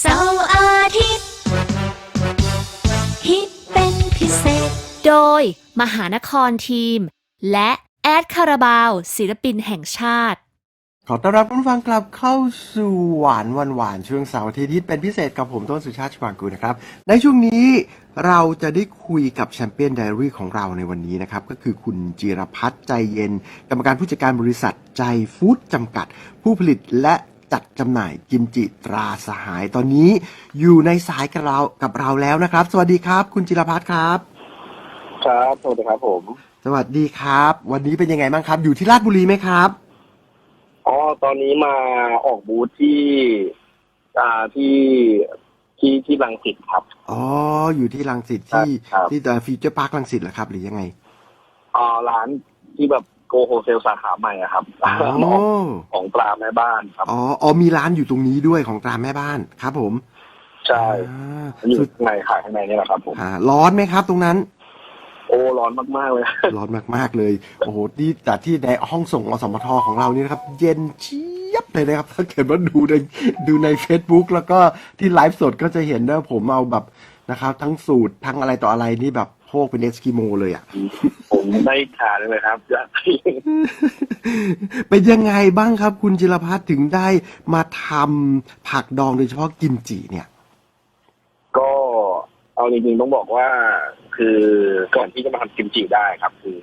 เสาร์อาทิตย์ฮิตเป็นพิเศษ โดยมหานครทีม และแอดคาราบาว ศิลปินแห่งชาติ ขอต้อนรับคุณผู้ฟังกลับเข้าสู่หวานวันหวานช่วงเสาร์อาทิตย์ที่เป็นพิเศษกับผมต้นสุชาติชวางกูลนะครับ ในช่วงนี้เราจะได้คุยกับแชมเปี้ยนไดอารี่ของเราในวันนี้นะครับ ก็คือคุณจิรพัฒน์ใจเย็น กรรมการผู้จัดการบริษัทใจฟู้ดจำกัด ผู้ผลิตและ จัดจำหน่ายกิมจิตราสหายตอนนี้อยู่ในสายกับเรากับเราแล้วนะครับ สวัสดีครับ คุณจิรพัฒน์ครับ ครับสวัสดีครับผม สวัสดีครับ วันนี้เป็นยังไงบ้างครับ อยู่ที่ราชบุรีไหมครับอ๋อตอนนี้มาออกบูธที่อ่าที่ที่ที่รังสิตครับอ๋ออยู่ที่รังสิตที่ครับ ที่ฟิวเจอร์พาร์ครังสิตเหรอครับ หรือยังไง อ่าร้านที่แบบ โกโฮเซลสาขาใหม่อะครับอ๋อของของปลาแม่บ้านครับ อ๋ออ๋อมีร้านอยู่ตรงนี้ด้วยของตราแม่บ้านครับผมใช่อ่าอยู่สุดข้างในขายข้างในนี่แหละครับผม อ่าร้อนไหมครับตรงนั้น โอ้ร้อนมากๆเลย ร้อนมาก ๆ เลย โอ้โหนี่แต่ที่ในห้องส่งอสมทของเรานี่นะครับ เย็นเชียบเลยนะครับ ถ้าเกิดว่าดูในดูใน Facebook แล้วก็ที่ไลฟ์สดก็จะเห็นว่าผมเอาแบบนะครับ ทั้งสูตรทั้งอะไรต่ออะไรนี่แบบโพกเป็นเอสกิโมเลยอะ ผมได้ทานเลยครับอยากเป็นยังไงบ้างครับคุณจิรพัฒน์ถึงได้มาทำผักดองโดยเฉพาะกิมจิเนี่ย ก็เอาจริงๆต้องบอกว่า คือก่อนที่จะมาทำกิมจิได้ครับ คือ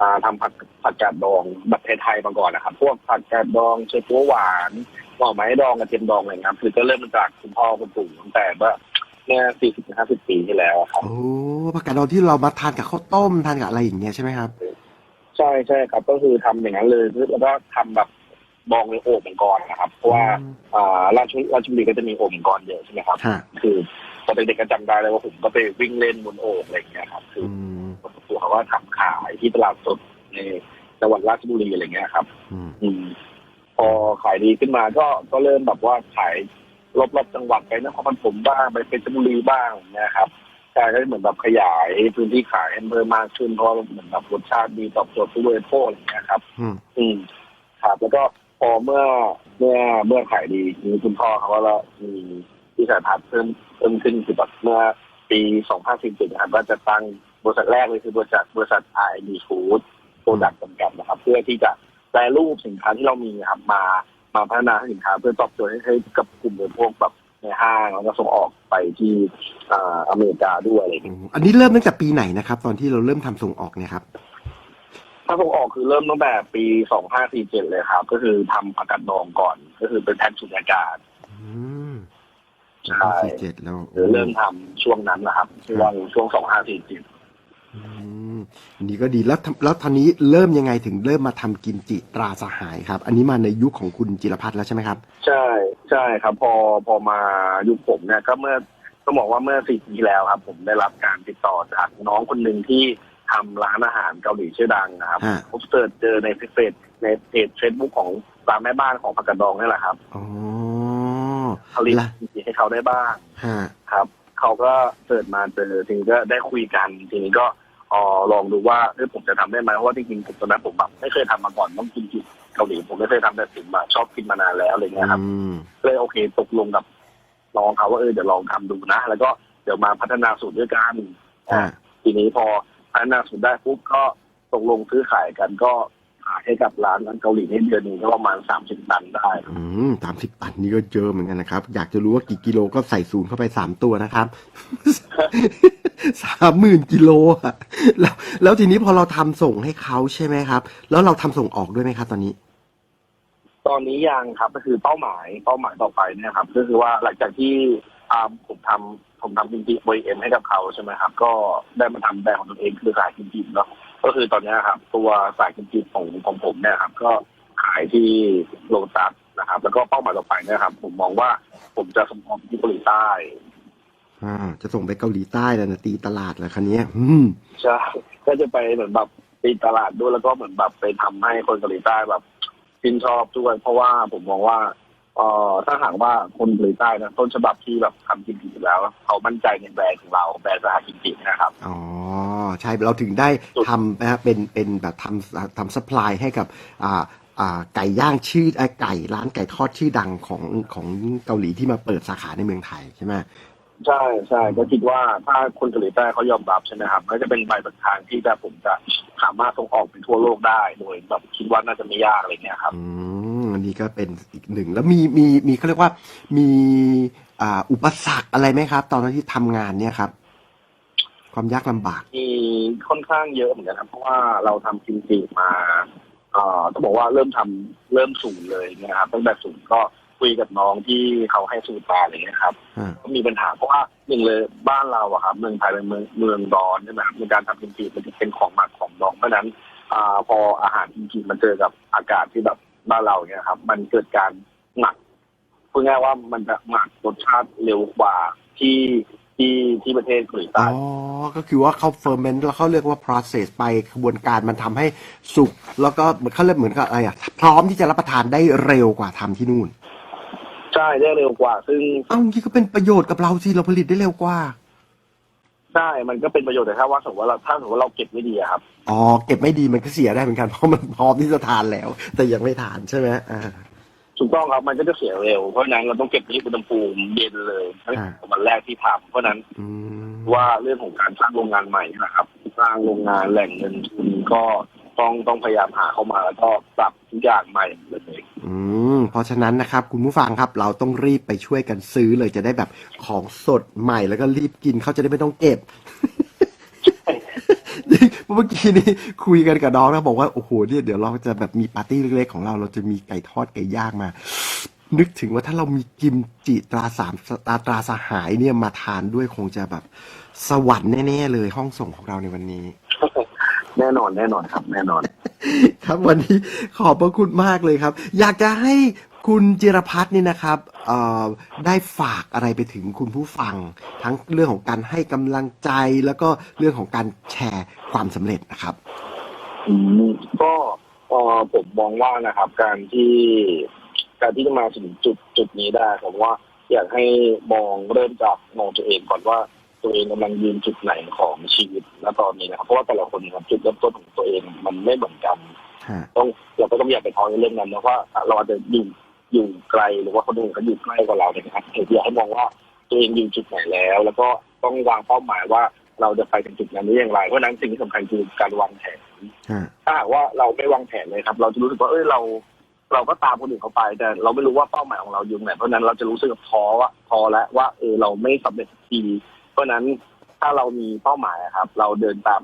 อ่าทำผักผักกาดดองแบบไทยๆมาก่อนนะครับ พวกผักกาดดองเชฟปัวหวานหน่อไม้ดองกระเทียมดองอะไรเงี้ยคือก็เริ่มมาจากคุณพ่อคุณปู่ตั้งแต่ว่า เมื่อสี่สิบห้าสิบปีที่แล้วอะครับ โอ้ผักกาดดองที่เรามาทานกับข้าวต้มทานกับอะไรอย่างเงี้ยใช่ไหมครับ ใช่ใช่ครับ ก็คือทำอย่างนั้นเลยแล้วก็ทำแบบดองในโอ่งมังกรนะครับ เพราะว่าอืม อ่าราชราชบุรีก็จะมีโอ่งมังกรเยอะใช่ไหมครับฮะคือตอนเด็กๆก็จำได้เลยว่าผมก็ไปวิ่งเล่นบนโอ่งอะไรอย่างเงี้ยครับ คืออืมตัวเขาก็ทำขายที่ตลาดสดในจังหวัดราชบุรีอะไรเงี้ยครับ อืมอืมพอขายดีขึ้นมาก็ก็เริ่มแบบว่าขาย รอบๆจังหวัดไปนครปฐมบ้างไปเพชรบุรีบ้างนะครับใช่ก็เหมือนแบบขยายพื้นที่ขายให้เพิ่มมากขึ้นเพราะว่าเหมือนแบบรสชาติดีตอบโจทย์ผู้บริโภคอะไรเงี้ยครับอืมอืมครับแล้วก็พอเมื่อเมื่อเมื่อขายดีมีคุณพ่อเขาก็แล้วมีที่สายพัฒน์เพิ่มเพิ่มขึ้นคือแบบเมื่อปี2017นะครับว่าจะตั้งบริษัทแรกเลยคือบริษัทบริษัท R&D Food โปรดักต์จำกัดนะครับ เพื่อที่จะแปรรูปสินค้าที่เรามีนะครับมา มาพัฒนาให้สินค้าเพื่อตอบโจทย์ให้ให้กับกลุ่มบริโภคแบบในห้างแล้วก็ส่งออกไปที่อ่าอเมริกาด้วยอะไรอย่างเงี้ยอันนี้เริ่มตั้งแต่ปีไหนนะครับ ตอนที่เราเริ่มทำส่งออกเนี่ยครับถ้าส่งออกคือเริ่มตั้งแต่ปี2547เลยครับ ก็คือทำผักกาดดองก่อน ก็คือเป็นแพ็คสุญญากาศอืมใช่สี่เจ็ดแล้วหรือเริ่มทำช่วงนั้นนะครับช่วงช่วง2547อืม อันนี้ก็ดีแล้วทำแล้วตอนนี้เริ่มยังไงถึงเริ่มมาทำกิมจิตราสหายครับ อันนี้มาในยุคของคุณจิรพัฒน์แล้วใช่ไหมครับ ใช่ใช่ครับ พอพอมายุคผมเนี่ยก็เมื่อต้องบอกว่าเมื่อสี่ปีที่แล้วครับ ผมได้รับการติดต่อจากน้องคนหนึ่งที่ทำร้านอาหารเกาหลีชื่อดังนะครับฮะผมเสิร์ชเจอในเฟซในเพจเฟซบุ๊กของร้านแม่บ้านของผักกาดดองนี่แหละครับอ๋อผลิตละให้เขาได้บ้างฮะครับเขาก็เสิร์ชมาเจอทีนี้ก็ได้คุยกันทีนี้ก็เออลองดูว่าเออผมจะทำได้ไหมเพราะว่าจริงๆผมตอนนั้นผมแบบไม่เคยทำมาก่อนต้องกินจิเกาหลีผมไม่เคยทำแต่สิ่งมาชอบกินมานานแล้วอะไรเงี้ยครับอืมเลยโอเคตกลงกับน้องเขาว่าเออเดี๋ยวลองทำดูนะ แล้วก็เดี๋ยวมาพัฒนาสูตรด้วยกันอ่าทีนี้พอพัฒนาสูตรได้ปุ๊บก็ตกลงซื้อขายกันก็ ขายให้กับร้านเกาหลีในเดือนหนึงก็ประมาณสามสิบตันได้ อืมสามสิบตันนี่ก็เยอะเหมือนกันนะครับ อยากจะรู้ว่ากี่กิโลก็ใส่ศูนย์เข้าไปสามตัวนะครับสามหมื่นกิโลอะแล้วแล้วทีนี้พอเราทำส่งให้เขาใช่ไหมครับ แล้วเราทำส่งออกด้วยไหมครับตอนนี้ ตอนนี้ยังครับก็คือเป้าหมายเป้าหมายต่อไปเนี่ยครับ ก็คือว่าหลังจากที่อ่าผมทำผมทำกิมจิบริเอ็มให้กับเขาใช่ไหมครับ ก็ได้มาทำแบรนด์ของตัวเองคือสายกิมจิเนาะ ก็คือตอนเนี้ยครับ ตัวสายกิมจิของของผมเนี่ยครับ ก็ขายที่โลตัสนะครับ แล้วก็เป้าหมายต่อไปเนะครับ ผมมองว่าผมจะส่งออกที่เกาหลีใต้อ่าจะส่งไปเกาหลีใต้แล้วนะตีตลาดแล้วคันนี้ยอืมใช่ก็จะไปเหมือนแบบตีตลาดด้วยแล้วก็เหมือนแบบไปทำให้คนเกาหลีใต้แบบชื่นชอบด้วยเพราะว่าผมมองว่าเอ่อถ้าหากว่าคนเกาหลีใต้นะต้นฉบับที่แบบทำกิมจิอยู่แล้ว เขามั่นใจในแบรนด์ของเราแบรนด์สหกิมจินะครับอ๋อ ใช่เราถึงได้ทำนะฮะเป็นเป็นแบบทำทำสป라이ให้กับอ่าอ่าไก่ย่างชื่อไอ้ไก่ร้านไก่ทอดชื่อดังของของเกาหลีที่มาเปิดสาขาในเมืองไทยใช่ไหมใช่ใช่ก็คิดว่าถ้าคนเกาหลีใต้เขายอมรับใช่ไหมครับก็จะเป็นใบเปิดทางที่จะผมจะสามารถส่งออกไปทั่วโลกได้โดยแบบคิดว่าน่าจะไม่ยากอะไรเงี้ยครับอืมอันนี้ก็เป็นอีกหนึ่งแล้วมีมีมีเขาเรียกว่ามีอ่าอุปสรรคอะไรไหมครับ ตอนที่ทำงานเนี่ยครับ ความยากลำบาก มีค่อนข้างเยอะเหมือนกันครับเพราะว่าเราทำกิมจิมาเอ่อต้องบอกว่าเริ่มทำเริ่มศูนย์เลยนะครับตั้งแต่ศูนย์ก็คุยกับน้องที่เขาให้สูตรมาอะไรเงี้ยครับอ่าก็มีปัญหาเพราะว่าหนึ่งเลยบ้านเราอะครับเมืองไทยเป็นเมืองเมืองร้อนใช่ไหมครับในการทำกิมจิมันจะเป็นของหมักของดองเพราะฉะนั้นอ่าพออาหารกิมจิมันเจอกับอากาศที่แบบบ้านเราเนี่ยครับ มันเกิดการหมักพูดง่ายๆว่ามันจะหมักรสชาติเร็วกว่าที่ ที่ที่ประเทศเกาหลีอ๋ใต้อก็คือว่าเขาเฟอร์เมนต์แล้วเขาเรียกว่า process ไปกระบวนการมันทำให้สุก แล้วก็เหมือนเขาเรียกเหมือนกับอะไรอะ พร้อมที่จะรับประทานได้เร็วกว่าทำที่นู่น ใช่ได้เร็วกว่า ซึ่งเอ้างี้ก็เป็นประโยชน์กับเราสิ เราผลิตได้เร็วกว่า ใช่มันก็เป็นประโยชน์แต่ถ้าว่าสมมติว่าเราถ้าสมมติว่าเราเก็บไม่ดีอะครับ อ๋อ เก็บไม่ดีมันก็เสียได้เหมือนกัน เพราะมันพร้อมที่จะทานแล้ว แต่ยังไม่ทานใช่ไหมอ่า ถูกต้องครับมันก็จะเสียเร็ว เพราะฉะนั้นเราต้องเก็บที่อุณหภูมิเย็นเลยตั้งอ่าแต่วันแรกที่ทำเพราะฉะนั้นอืมว่าเรื่องของการสร้างโรงงานใหม่นะครับ สร้างโรงงานแหล่งเงินทุนก็ต้องต้องพยายามหาเข้ามาแล้วก็ปรับทุกอย่างใหม่เลยอืมเพราะฉะนั้นนะครับ คุณผู้ฟังครับ เราต้องรีบไปช่วยกันซื้อเลยจะได้แบบของสดใหม่แล้วก็รีบกินเขาจะได้ไม่ต้องเก็บ เมื่อกี้นี้คุยกันกับน้องนะบอกว่าโอ้โหเนี่ยเดี๋ยวเราจะแบบมีปาร์ตี้เล็กๆของเรา เราจะมีไก่ทอดไก่ย่างมา นึกถึงว่าถ้าเรามีกิมจิตราสามตราตราสหายเนี่ยมาทานด้วยคงจะแบบสวรรค์แน่ๆเลยห้องส่งของเราในวันนี้ แน่นอนแน่นอนครับ แน่นอน ครับวันนี้ขอบพระคุณมากเลยครับ อยากจะให้ คุณจิรพัฒน์นี่นะครับเอ่อได้ฝากอะไรไปถึงคุณผู้ฟัง ทั้งเรื่องของการให้กำลังใจแล้วก็เรื่องของการแชร์ความสำเร็จนะครับ อืมก็เอ่อผมมองว่านะครับ การที่การที่จะมาถึงจุดจุดนี้ได้ผมว่า อยากให้มองเริ่มจากมองตัวเองก่อนว่าตัวเองกำลังยืนจุดไหนของชีวิตณตอนนี้นะครับเพราะว่าแต่ละคนครับจุดเริ่มต้นของตัวเองมันไม่เหมือนกัน ฮะ ต้องเราก็ต้องอย่าไปท้อในเรื่องนั้นนะว่าเราอาจจะอยู่ อยู่ไกลหรือว่าคนอื่นเขาอยู่ใกล้กว่าเราเนี่ยนะครับเอยากให้มองว่าตัวเองอยู่จุดไหนแล้ว แล้วก็ต้องวางเป้าหมายว่าเราจะไปถึงจุดนั้นได้อย่างไร เพราะฉะนั้นสิ่งที่สำคัญคือการวางแผนฮะถ้าหากว่าเราไม่วางแผนเลยครับ เราจะรู้สึกว่าเอ้ยเรา เราก็ตามคนอื่นเขาไป แต่เราไม่รู้ว่าเป้าหมายของเราอยู่ไหน เพราะฉะนั้นเราจะรู้สึกท้อว่าท้อแล้วว่าเออเราไม่สำเร็จสักที เพราะฉะนั้นถ้าเรามีเป้าหมายอะครับ เราเดินตาม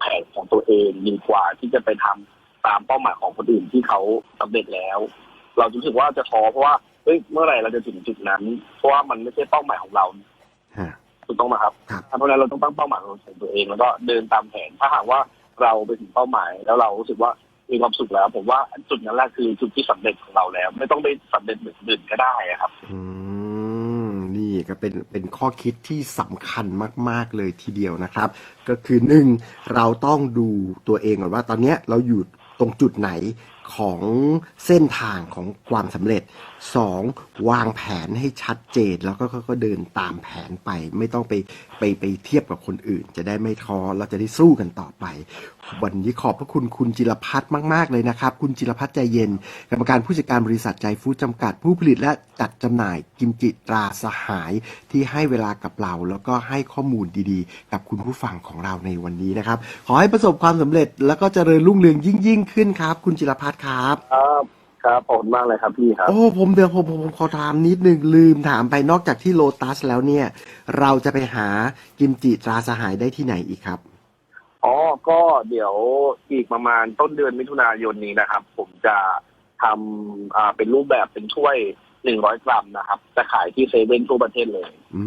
แผนของตัวเองดีกว่าที่จะไปทำตามเป้าหมายของคนอื่นที่เขาสำเร็จแล้ว เราจะรู้สึกว่าจะท้อเพราะว่าเฮ้ยเมื่อไหร่เราจะถึงจุดนั้น เพราะว่ามันไม่ใช่เป้าหมายของเราฮะถูกต้องไหมครับครับเพราะฉะนั้นเราต้องตั้งเป้าหมายของตัวเอง แล้วก็เดินตามแผนถ้าหากว่าเราไปถึงเป้าหมาย แล้วเรารู้สึกว่ามีความสุขแล้ว ผมว่าจุดนั้นแหละคือจุดที่สำเร็จของเราแล้ว ไม่ต้องไปสำเร็จเหมือนคนอื่นก็ได้อะครับอืมนี่ก็เป็นเป็นข้อคิดที่สำคัญมาก ๆ เลยทีเดียวนะครับ ก็คือหนึ่งเราต้องดูตัวเองก่อนว่าตอนเนี้ยเราอยู่ตรงจุดไหน ของเส้นทางของความสำเร็จสองวางแผนให้ชัดเจน แล้วก็ก็เดินตามแผนไป ไม่ต้องไปไปไปเทียบกับคนอื่น จะได้ไม่ท้อเราจะได้สู้กันต่อไป วันนี้ขอบพระคุณคุณจิรพัฒน์มาก ๆ เลยนะครับ คุณจิรพัฒน์ใจเย็น กรรมการผู้จัดการบริษัทใจฟู้ดจำกัดผู้ผลิตและจัดจำหน่ายกิมจิตราสหายที่ให้เวลากับเรา แล้วก็ให้ข้อมูลดีๆ กับคุณผู้ฟังของเราในวันนี้นะครับ ขอให้ประสบความสำเร็จแล้วก็เจริญรุ่งเรืองยิ่งยิ่งๆขึ้นครับ คุณจิรพัฒน์ครับ ครับครับขอบคุณมากเลยครับพี่ครับ โอ้ผมเดี๋ยวผมผมผมขอถามนิดนึงลืมถามไปนอกจากที่โลตัสแล้วเนี่ย เราจะไปหากิมจิตราสหายได้ที่ไหนอีกครับ อ๋อ ก็เดี๋ยวอีกประมาณต้นเดือนมิถุนายนนี้นะครับ ผมจะทำอ่าเป็นรูปแบบเป็นถ้วยหนึ่งร้อยกรัมนะครับ จะขายที่เซเว่นทั่วประเทศเลย อื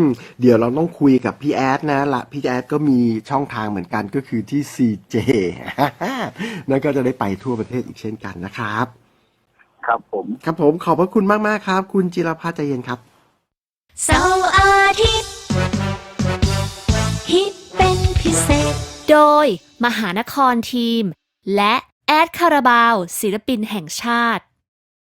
ม เดี๋ยวเราต้องคุยกับพี่แอดนะละพี่แอดก็มีช่องทางเหมือนกันก็คือที่ CJ นั่นก็จะได้ไปทั่วประเทศอีกเช่นกันนะครับ ครับผม ครับผมขอบพระคุณมากๆครับ คุณจิรพัฒน์ใจเย็นครับ เสาร์อาทิตย์ฮิตเป็นพิเศษ โดยมหานครทีม และแอดคาราบาว ศิลปินแห่งชาติ